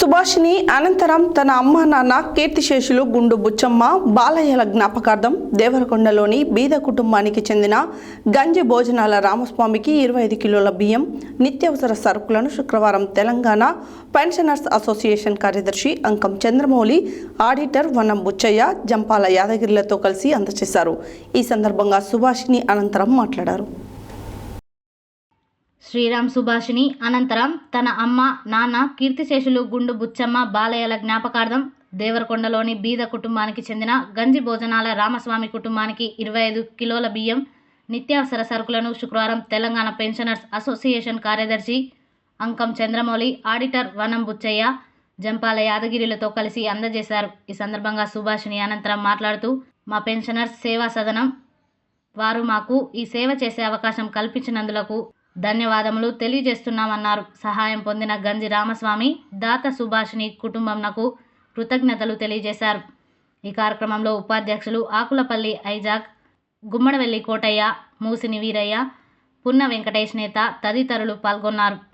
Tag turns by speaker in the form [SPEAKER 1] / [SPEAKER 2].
[SPEAKER 1] సుభాషిణి అనంతరం తన అమ్మ నాన్న కీర్తిశేషులు గుండు బుచ్చమ్మ బాలయ్యల జ్ఞాపకార్థం దేవరకొండలోని బీద కుటుంబానికి చెందిన గంజి భోజనాల రామస్వామికి ఇరవై ఐదు కిలోల బియ్యం నిత్యావసర సరుకులను శుక్రవారం తెలంగాణ పెన్షనర్స్ అసోసియేషన్ కార్యదర్శి అంకం చంద్రమౌళి ఆడిటర్ వనం బుచ్చయ్య జంపాల యాదగిరిలతో కలిసి అందజేశారు. ఈ సందర్భంగా సుభాషిణి అనంతరం మాట్లాడారు.
[SPEAKER 2] శ్రీరామ్ సుభాషిణి అనంతరం తన అమ్మ నాన్న కీర్తిశేషులు గుండు బుచ్చమ్మ బాలయ్యల జ్ఞాపకార్థం దేవరకొండలోని బీద కుటుంబానికి చెందిన గంజి భోజనాల రామస్వామి కుటుంబానికి ఇరవై ఐదు కిలోల బియ్యం నిత్యావసర సరుకులను శుక్రవారం తెలంగాణ పెన్షనర్స్ అసోసియేషన్ కార్యదర్శి అంకం చంద్రమౌళి ఆడిటర్ వనం బుచ్చయ్య జంపాల యాదగిరిలతో కలిసి అందజేశారు. ఈ సందర్భంగా సుభాషిణి అనంతరం మాట్లాడుతూ మా పెన్షనర్స్ సేవా సదనం వారు మాకు ఈ సేవ చేసే అవకాశం కల్పించినందులకు ధన్యవాదములు. తెలియజేస్తున్నామన్నారు. సహాయం పొందిన గంజి రామస్వామి దాత సుభాషిణి కుటుంబంనకు కృతజ్ఞతలు తెలియజేశారు. ఈ కార్యక్రమంలో ఉపాధ్యక్షులు ఆకులపల్లి ఐజాక్ గుమ్మడవెల్లి కోటయ్య మూసిని వీరయ్య పున్న వెంకటేష్ నేత తదితరులు పాల్గొన్నారు.